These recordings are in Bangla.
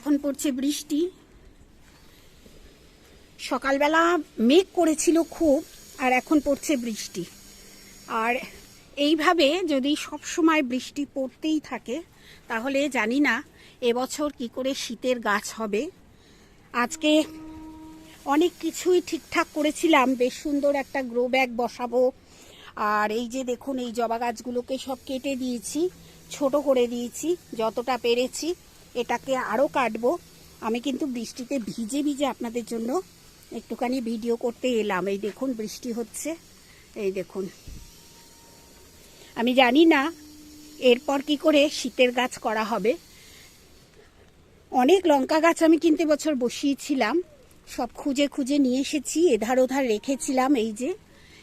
এখন পড়ছে বৃষ্টি। সকালবেলা মেঘ করেছিল খুব, আর এখন পড়ছে বৃষ্টি। আর এইভাবে যদি সব সময় বৃষ্টি পড়তেই থাকে, তাহলে জানি না এবছর কি করে শীতের গাছ হবে। আজকে অনেক কিছুই ঠিকঠাক করেছিলাম, বেশ সুন্দর একটা গ্রো ব্যাগ বসাবো। আর এই যে দেখুন, এই জবা গাছগুলোকে সব কেটে দিয়েছি, ছোট করে দিয়েছি, যতটা পেরেছি। এটাকে আরও কাটবো। আমি কিন্তু বৃষ্টিতে ভিজে ভিজে আপনাদের জন্য একটুখানি ভিডিও করতে এলাম। এই দেখুন, বৃষ্টি হচ্ছে। এই দেখুন। আমি জানি না এরপর কি করে শীতের গাছ করা হবে। অনেক লঙ্কা গাছ আমি কিন্তু বছর বসিয়েছিলাম। সব খুঁজে খুঁজে নিয়ে এসেছি, এধার ওধার রেখেছিলাম। এই যে,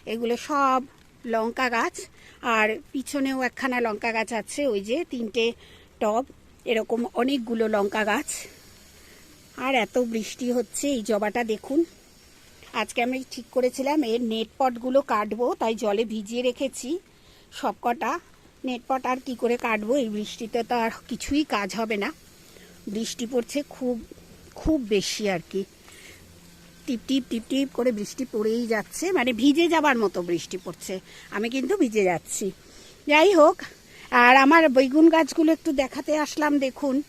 এগুলো সব লঙ্কা গাছ। আর পিছনেও একখানা লঙ্কা গাছ আছে, ওই যে তিনটে টব। এরকম অনেকগুলো লঙ্কা গাছ। আর এত বৃষ্টি হচ্ছে এই জবাটা দেখুন। আজকে আমি ঠিক করেছিলাম, এর নেট পটগুলো কাটবো, তাই জলে ভিজিয়ে রেখেছি সবকটা। নেট পট আর কি করে কাটবো, এই বৃষ্টিতে তো আর কিছুই কাজ হবে না। বৃষ্টি পড়ছে খুব খুব বেশি আর কি। টিপ টিপ টিপ টিপ করে বৃষ্টি পড়েই যাচ্ছে মানে ভিজে যাবার মতো বৃষ্টি পড়ছে। আমি কিন্তু ভিজে যাচ্ছি। যাই হোক আর আমার বেগুন গাছগুলো একটু দেখাতে আসলাম, দেখুন।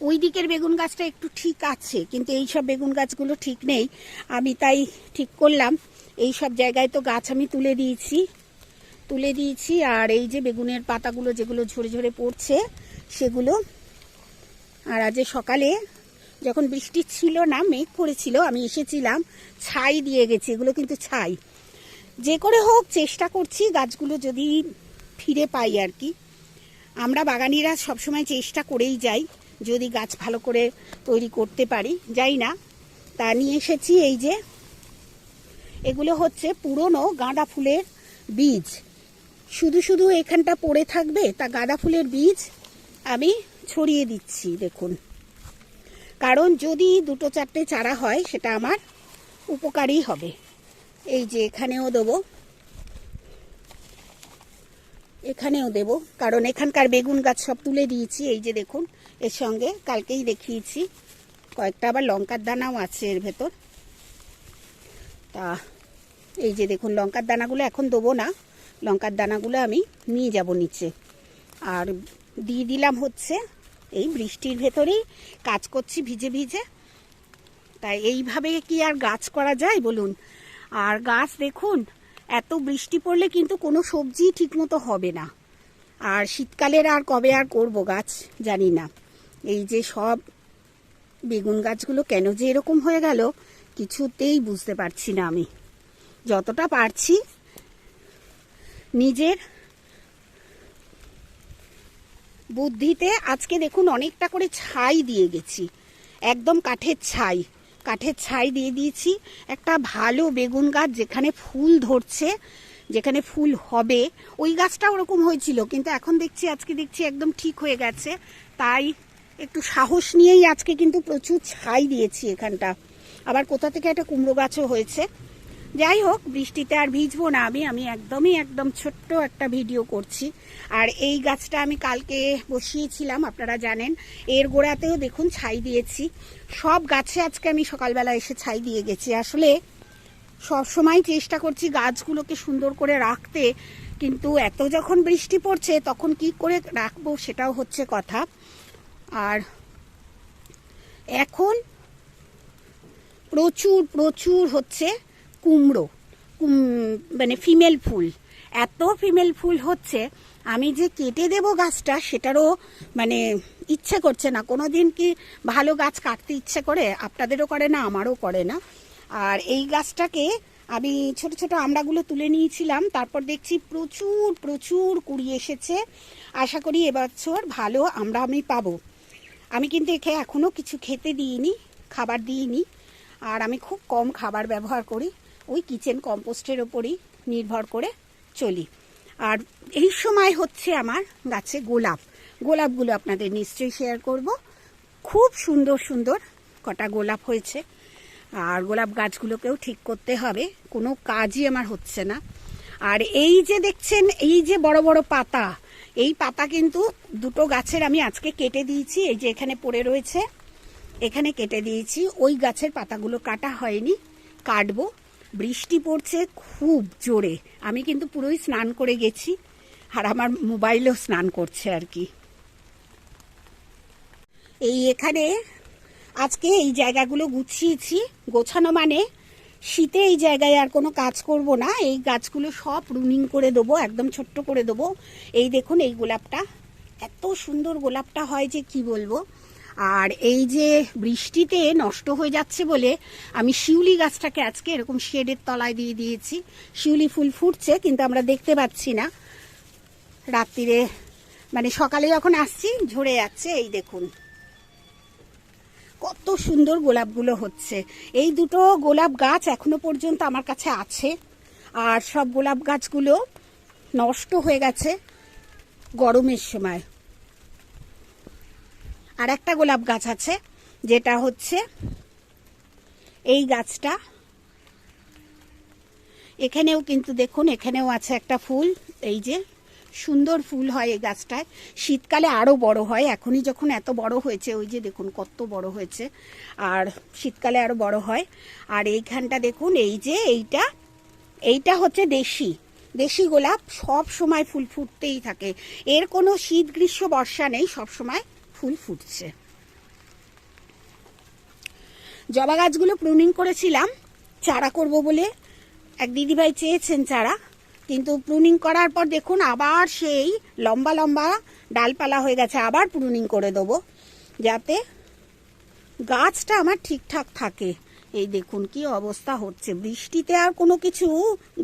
ওই দিকের বেগুন গাছটা একটু ঠিক আছে, কিন্তু এই সব বেগুন গাছগুলো ঠিক নেই। আমি তাই ঠিক করলাম। এই সব জায়গায় তো গাছ আমি তুলে দিয়েছি তুলে দিয়েছি। আর এই যে বেগুনের পাতাগুলো যেগুলো ঝরে ঝরে পড়ছে, সেগুলো। আর আজ সকালে যখন বৃষ্টি ছিল না, মেঘ পড়েছিল আমি এসেছিলাম, ছাই দিয়ে গেছি। এগুলো কিন্তু ছাই। যে করে হোক, চেষ্টা করছি গাছগুলো যদি ফিরে পাই আর কি। আমরা বাগানিরা সবসময় চেষ্টা করেই যাই, যদি গাছ ভালো করে তৈরি করতে পারি। যাই না, তা নিয়ে এসেছি এই যে, এগুলো হচ্ছে পুরনো গাঁদা ফুলের বীজ। শুধু শুধু এখানটা পড়ে থাকবে, তা গাঁদা ফুলের বীজ আমি ছড়িয়ে দিচ্ছি, দেখুন। কারণ যদি দুটো চারটে চারা হয়, সেটা আমার উপকারী হবে। এই যে এখানেও দেবো। এখানেও দেব। কারণ এখানকার বেগুন গাছ সব তুলে দিয়েছি, এই যে দেখুন, এর সঙ্গে কালকেই দেখিয়েছি। কয়েকটা আবার লঙ্কার দানাও আছে এর ভেতর। তা, এই যে দেখুন, লঙ্কার দানাগুলো এখন দেবো না। লঙ্কার দানাগুলো আমি নিয়ে যাব নিচে। আর দিয়ে দিলাম হচ্ছে এই বৃষ্টির ভেতরেই কাজ করছি ভিজে ভিজে। তাই এইভাবে কি আর গাছ করা যায় বলুন? আর গাছ দেখুন এত বৃষ্টি পড়লে কিন্তু কোনো সবজি ঠিকমতো হবে না। আর শীতকালের আর কবে আর করব গাছ, জানি না। এই যে সব বেগুন গাছগুলো কেন যে এরকম হয়ে গেল, কিছুতেই বুঝতে পারছি না আমি। যতটা পারছি নিজের বুদ্ধিতে আজকে দেখুন অনেকটা করে ছাই দিয়ে গেছি। একদম কাঠের ছাই। কাঠের ছাই দিয়ে দিয়েছি। একটা ভালো বেগুন গাছ যেখানে ফুল ধরছে, যেখানে ফুল হবে। ওই গাছটা ওরকম হয়েছিল, কিন্তু এখন দেখছি, আজকে দেখছি একদম ঠিক হয়ে গেছে। তাই একটু সাহস নিয়েই আজকে কিন্তু প্রচুর ছাই দিয়েছি এখানটা। আবার কোথা থেকে একটা কুমড়ো গাছও হয়েছে। যাই হোক বৃষ্টিতে আর ভিজবো না আমি আমি একদমই একদম ছোট্ট একটা ভিডিও করছি। আর এই গাছটা আমি কালকে বসিয়েছিলাম, আপনারা জানেন। এর গোড়াতেও দেখুন ছাই দিয়েছি। সব গাছে আজকে আমি সকালবেলা এসে ছাই দিয়ে গেছি। আসলে সব সময় চেষ্টা করছি গাছগুলোকে সুন্দর করে রাখতে, কিন্তু এত যখন বৃষ্টি পড়ছে, তখন কি করে রাখব সেটাও হচ্ছে কথা। আর এখন প্রচুর প্রচুর হচ্ছে কুমড়ো মানে ফিমেল ফুল। এত ফিমেল ফুল হচ্ছে, আমি যে কেটে দেব গাছটা, সেটারও মানে ইচ্ছে করছে না। কোনো দিন কি ভালো গাছ কাটতে ইচ্ছে করে? আপনাদেরও করে না, আমারও করে না। আর এই গাছটাকে আমি ছোট ছোট আমড়াগুলো তুলে নিয়েছিলাম, তারপর দেখছি প্রচুর প্রচুর কুড়ি এসেছে। আশা করি এবছর ভালো আমরা আমি পাবো। আমি কিন্তু একে এখনও কিছু খেতে দিইনি, খাবার দিইনি, আর আমি খুব কম খাবার ব্যবহার করি। ওই কিচেন কম্পোস্টের ওপরই নির্ভর করে চলি। আর এই সময় হচ্ছে আমার গাছে গোলাপ। গোলাপগুলো আপনাদের নিশ্চয়ই শেয়ার করব। খুব সুন্দর সুন্দর কটা গোলাপ হয়েছে। আর গোলাপ গাছগুলোকেও ঠিক করতে হবে, কোনো কাজই আমার হচ্ছে না। আর এই যে দেখছেন, এই যে বড় বড় পাতা, এই পাতা কিন্তু দুটো গাছের আমি আজকে কেটে দিয়েছি, এই যে এখানে পড়ে রয়েছে। এখানে কেটে দিয়েছি, ওই গাছের পাতাগুলো কাটা হয়নি, কাটবো। বৃষ্টি পড়ছে খুব জোরে। আমি কিন্তু পুরোই স্নান করে গেছি, আর আমার মোবাইলও স্নান করছে আর কি। এই এখানে আজকে এই জায়গাগুলো গুছিয়েছি। গোছানো মানে শীতে এই জায়গায় আর কোনো কাজ করব না। এই গাছগুলো সব রুনিং করে দেবো, একদম ছোট্ট করে দেবো। এই দেখুন এই গোলাপটা, এত সুন্দর গোলাপটা হয় যে কি বলব? আর এই যে বৃষ্টিতে নষ্ট হয়ে যাচ্ছে বলে আমি শিউলি গাছটাকে আজকে এরকম শেডের তলায় দিয়ে দিয়েছি। শিউলি ফুল ফুটছে, কিন্তু আমরা দেখতে পাচ্ছি না। রাত্রিরে মানে সকালে যখন আসছি, ঝরে যাচ্ছে এই দেখুন। কত সুন্দর গোলাপগুলো হচ্ছে। এই দুটো গোলাপ গাছ এখনও পর্যন্ত আমার কাছে আছে। আর সব গোলাপ গাছগুলো নষ্ট হয়ে গেছে গরমের সময়। আর একটা গোলাপ গাছ আছে, যেটা হচ্ছে এই গাছটা। এখানেও কিন্তু দেখুন, এখানেও আছে একটা ফুল, এই যে সুন্দর ফুল হয় এই গাছটায়। শীতকালে আরও বড় হয়, এখনই যখন এত বড় হয়েছে, ওই যে দেখুন কত বড় হয়েছে, আর শীতকালে আরও বড় হয়। আর এইখানটা দেখুন, এই যে এইটা এইটা হচ্ছে দেশি দেশি গোলাপ, সব সময় ফুল ফুটতেই থাকে। এর কোনো শীত, গ্রীষ্ম, বর্ষা নেই, সব সময় ফুল ফুটছে। জবা গাছগুলো প্রুনিং করেছিলাম, চারা করব বলে। এক দিদিভাই চেয়েছেন চারা, কিন্তু প্রুনিং করার পর দেখুন আবার সেই লম্বা লম্বা ডালপালা হয়ে গেছে, আবার প্রুনিং করে দেবো, যাতে গাছটা আমার ঠিকঠাক থাকে। এই দেখুন কি অবস্থা হচ্ছে, বৃষ্টিতে আর কোনো কিছু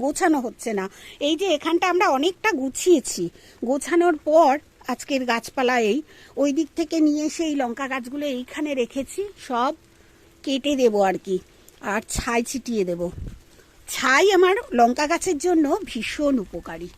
গোছানো হচ্ছে না। এই যে এখানটা আমরা অনেকটা গুছিয়েছি, গোছানোর পর আজকের গাছপালা এই। ওই দিক থেকে নিয়ে এসে এই লঙ্কা গাছগুলো এইখানে রেখেছি, সব কেটে দেব আর কি। আর ছাই ছিটিয়ে দেব। ছাই আমার লঙ্কা গাছের জন্য ভীষণ উপকারী।